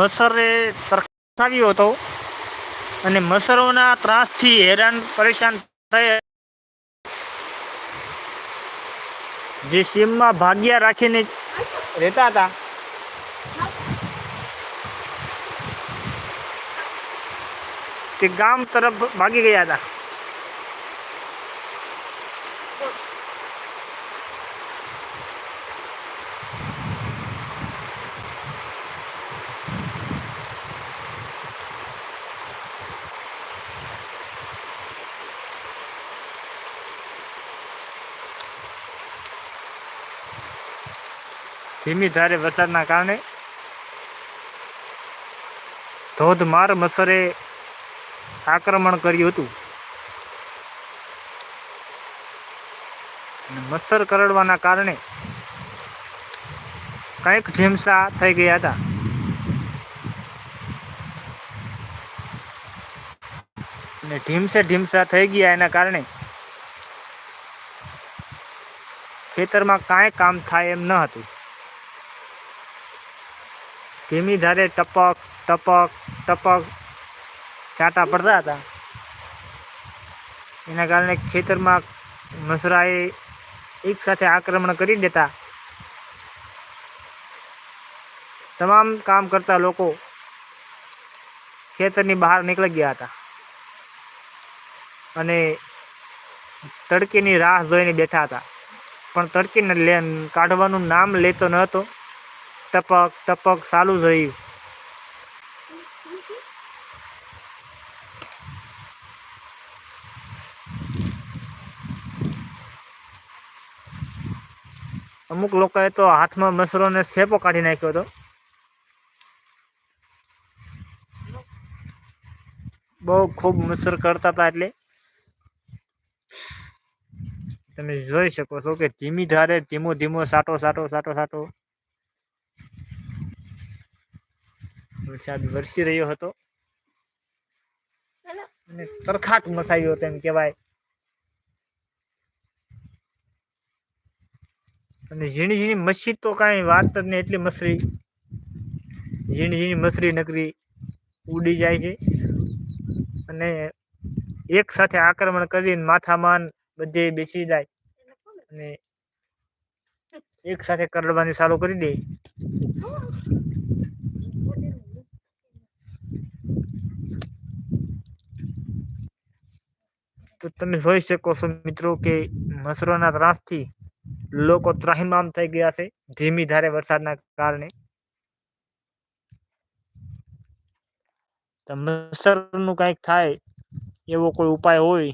મસરે તરખાવ્યો હતો અને મસરોના ત્રાસથી હેરાન, પરેશાન થયા. જે સીમમાં ભાગ્યા રાખીને રહેતા હતા. તે ગામ તરફ ભાગી ગયા હતા. ધીમી ધારે વરસાદના કારણે ધોધમાર મસરે આક્રમણ કર્યું હતું. મચ્છર કરડવાના કારણે કંઈક ઢીમસા થઈ ગયા હતા. અને ઢીમસે ઢીમસા થઈ ગયા એના કારણે ખેતરમાં કાંઈ કામ થાય એમ ન હતું. ધીમી ધારે ટપક ટપક ટપક છાંટા પડતા હતા. એના કારણે ખેતરમાં મસરાએ એક સાથે આક્રમણ કરી દેતા. તમામ કામ કરતા લોકો ખેતરની બહાર નીકળી ગયા હતા અને તડકીની રાહ જોઈને બેઠા હતા. પણ તડકીને કાઢવાનું નામ લેતો ન હતો. ટપક ટપક ચાલુ જ અમુક લોકોએ તો હાથમાં મસરોને સેપો કાઢી નાખ્યો હતો. બહુ ખૂબ મસર કરતા હતા એટલે. તમે જોઈ શકો છો કે ધીમી ધારે ધીમો ધીમો સાટો સાટો સાટો સાટો વરસાદ વરસી રહ્યો હતો. અને તરખાટ મસાયો હતો એમ કહેવાય. અને ઝીણી ઝીણી મચ્છી તો કાંઈ વાત જ નહીં એટલી મસરી. ઝીણી ઝીણી મસરી નકરી ઉડી જાય છે. અને એક સાથે આક્રમણ કરીને માથામાં બધે બેસી જાય. અને એક સાથે કરડવાની ચાલુ કરી દે. તો તમે જોઈ શકો છો મિત્રો કે મસરોના ત્રાસથી લોકો ત્રાહિમામ થઈ ગયા છે, ધીમી ધારે વરસાદના કારણે. મસરનું કંઈક થાય એવો કોઈ ઉપાય હોય